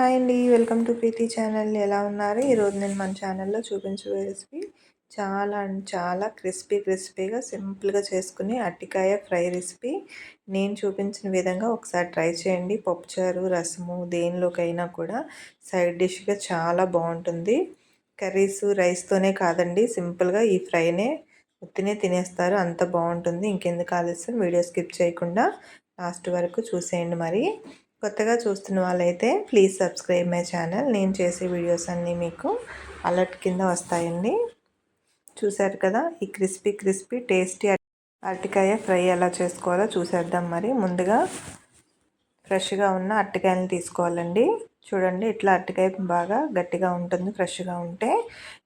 Hi అండి welcome to Preethi channel. ఎలా ఉన్నారు? ఈరోజు నేను మన ఛానల్లో చూపించే రెసిపీ చాలా చాలా క్రిస్పీ క్రిస్పీగా సింపుల్గా చేసుకుని అట్టికాయ ఫ్రై రెసిపీ. నేను చూపించిన విధంగా ఒకసారి ట్రై చేయండి. పప్పుచారు రసము దేనిలోకైనా కూడా సైడ్ డిష్గా చాలా బాగుంటుంది. కర్రీస్ రైస్తోనే కాదండి సింపుల్గా ఈ ఫ్రైనే ఉత్తినే తినేస్తారు. అంత బాగుంటుంది. ఇంకెందుకు ఆలస్యం? వీడియో స్కిప్ చేయకుండా లాస్ట్ వరకు చూసేయండి మరి. కొత్తగా చూస్తున్న వాళ్ళైతే ప్లీజ్ సబ్స్క్రైబ్ మై ఛానల్. నేను చేసే వీడియోస్ అన్నీ మీకు అలర్ట్ కింద వస్తాయండి. చూశారు కదా ఈ క్రిస్పీ క్రిస్పీ టేస్టీ అరటికాయ ఫ్రై ఎలా చేసుకోవాలో చూసేద్దాం మరి. ముందుగా ఫ్రెష్గా ఉన్న అరటికాయలు తీసుకోవాలండి. చూడండి ఇట్లా అరటికాయ బాగా గట్టిగా ఉంటుంది ఫ్రెష్గా ఉంటే.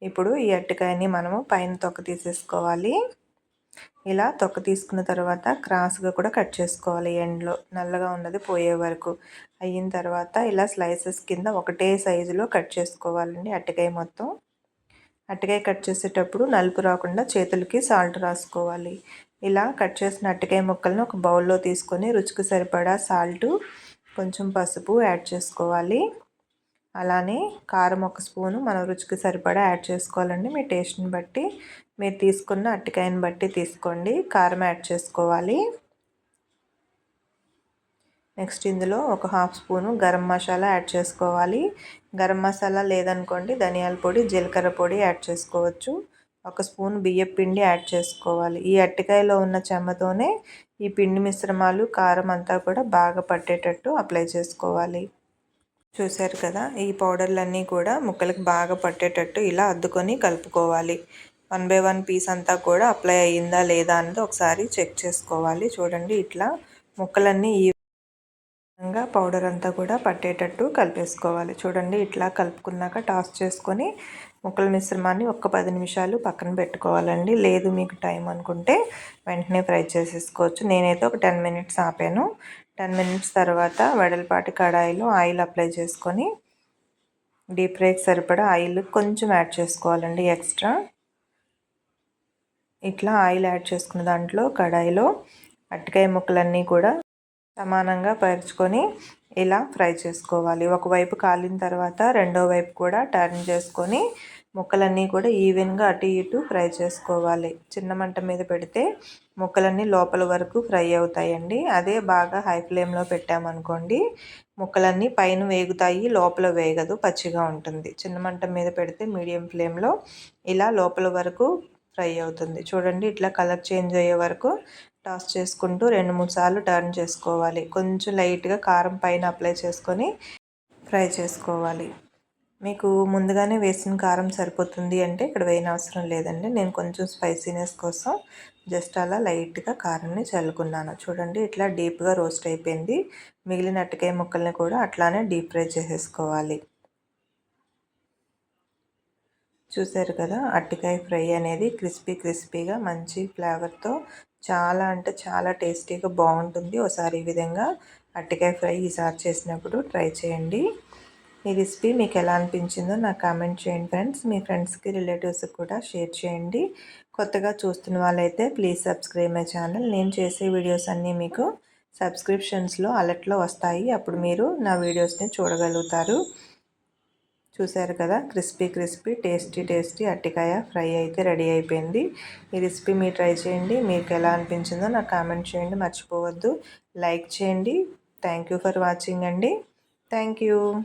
ఇప్పుడు ఈ అరటికాయని మనము పైన తొక్క తీసేసుకోవాలి. ఇలా తొక్క తీసుకున్న తర్వాత క్రాస్గా కూడా కట్ చేసుకోవాలి ఎండ్లో. నల్లగా ఉన్నది పోయే వరకు. అయిన తర్వాత ఇలా స్లైసెస్ కింద ఒకటే సైజులో కట్ చేసుకోవాలండి అట్టకాయ మొత్తం. అట్టకాయ కట్ చేసేటప్పుడు నలుపు రాకుండా చేతులకి సాల్ట్ రాసుకోవాలి. ఇలా కట్ చేసిన అట్టకాయ ముక్కలను ఒక బౌల్లో తీసుకొని రుచికి సరిపడా సాల్టు కొంచెం పసుపు యాడ్ చేసుకోవాలి. అలానే కారం ఒక స్పూను మన రుచికి సరిపడా యాడ్ చేసుకోవాలండి. మీ టేస్ట్ని బట్టి మీరు తీసుకున్న అట్టికాయని బట్టి తీసుకోండి. కారం యాడ్ చేసుకోవాలి. నెక్స్ట్ ఇందులో ఒక half spoon garam masala add చేసుకోవాలి. గరం మసాలా లేదనుకోండి ధనియాల పొడి జీలకర్ర పొడి యాడ్ చేసుకోవచ్చు. ఒక స్పూన్ బియ్యం పిండి యాడ్ చేసుకోవాలి. ఈ అట్టికాయలో ఉన్న చెమ్మతోనే ఈ పిండి మిశ్రమాలు కారం అంతా కూడా బాగా పట్టేటట్టు అప్లై చేసుకోవాలి. చూశారు కదా ఈ పౌడర్లన్నీ కూడా ముక్కలకు బాగా పట్టేటట్టు ఇలా అద్దుకొని కలుపుకోవాలి. వన్ బై వన్ పీస్ అంతా కూడా అప్లై అయ్యిందా లేదా అనేది ఒకసారి చెక్ చేసుకోవాలి. చూడండి ఇట్లా ముక్కలన్నీ విధంగా పౌడర్ అంతా కూడా పట్టేటట్టు కలిపేసుకోవాలి. చూడండి ఇట్లా కలుపుకున్నాక టాస్ చేసుకొని ముక్కల మిశ్రమాన్ని ఒక్క పది నిమిషాలు పక్కన పెట్టుకోవాలండి. లేదు మీకు టైం అనుకుంటే వెంటనే ఫ్రై చేసేసుకోవచ్చు. నేనైతే ఒక టెన్ మినిట్స్ ఆపాను. టెన్ మినిట్స్ తర్వాత వెడల్పాటి కడాయిలో ఆయిల్ అప్లై చేసుకొని డీప్ ఫ్రైకి సరిపడా ఆయిల్ కొంచెం యాడ్ చేసుకోవాలండి ఎక్స్ట్రా. ఇట్లా ఆయిల్ యాడ్ చేసుకున్న దాంట్లో కడాయిలో అట్టకాయ ముక్కలన్నీ కూడా సమానంగా పరుచుకొని ఇలా ఫ్రై చేసుకోవాలి. ఒకవైపు కాలిన తర్వాత రెండో వైపు కూడా టర్న్ చేసుకొని ముక్కలన్నీ కూడా ఈవెన్గా అటు ఇటు ఫ్రై చేసుకోవాలి. చిన్న మంట మీద పెడితే ముక్కలన్నీ లోపల వరకు ఫ్రై అవుతాయండి. అదే బాగా హై ఫ్లేమ్లో పెట్టామనుకోండి ముక్కలన్నీ పైన వేగుతాయి లోపల వేగదు పచ్చిగా ఉంటుంది. చిన్న మంట మీద పెడితే మీడియం ఫ్లేమ్లో ఇలా లోపల వరకు ఫ్రై అవుతుంది. చూడండి ఇట్లా కలర్ చేంజ్ అయ్యే వరకు టాస్ చేసుకుంటూ రెండు మూడు సార్లు టర్న్ చేసుకోవాలి. కొంచెం లైట్గా కారం పైన అప్లై చేసుకొని ఫ్రై చేసుకోవాలి. మీకు ముందుగానే వేసిన కారం సరిపోతుంది అంటే ఇక్కడ వేయని అవసరం లేదండి. నేను కొంచెం స్పైసీనెస్ కోసం జస్ట్ అలా లైట్గా కారాన్ని చల్లుకున్నాను. చూడండి ఇట్లా డీప్గా రోస్ట్ అయిపోయింది. మిగిలిన అట్టకాయ ముక్కల్ని కూడా అట్లానే డీప్ ఫ్రై చేసేసుకోవాలి. చూసారు కదా అట్టికాయ ఫ్రై అనేది క్రిస్పీ క్రిస్పీగా మంచి ఫ్లేవర్తో చాలా అంటే చాలా టేస్టీగా బాగుంటుంది. ఒకసారి ఈ విధంగా అట్టికాయ ఫ్రై ఈసారి చేసినప్పుడు ట్రై చేయండి. ఈ రెసిపీ మీకు ఎలా అనిపించిందో నాకు కామెంట్ చేయండి ఫ్రెండ్స్. మీ ఫ్రెండ్స్కి రిలేటివ్స్కి కూడా షేర్ చేయండి. కొత్తగా చూస్తున్న వాళ్ళైతే ప్లీజ్ సబ్స్క్రైబ్ మై ఛానల్. నేను చేసే వీడియోస్ అన్నీ మీకు సబ్స్క్రిప్షన్స్లో అలర్ట్లో వస్తాయి. అప్పుడు మీరు నా వీడియోస్ని చూడగలుగుతారు. చూసారు కదా? క్రిస్పీ క్రిస్పీ టేస్టీ టేస్టీ అట్టికాయ ఫ్రై అయితే రెడీ అయిపోయింది. ఈ రెసిపీ మీరు ట్రై చేయండి. మీకు ఎలా అనిపించిందో నాకు కామెంట్ చేయండి. మర్చిపోవద్దు. లైక్ చేయండి. థ్యాంక్ యూ ఫర్ వాచింగ్ అండి. Thank you.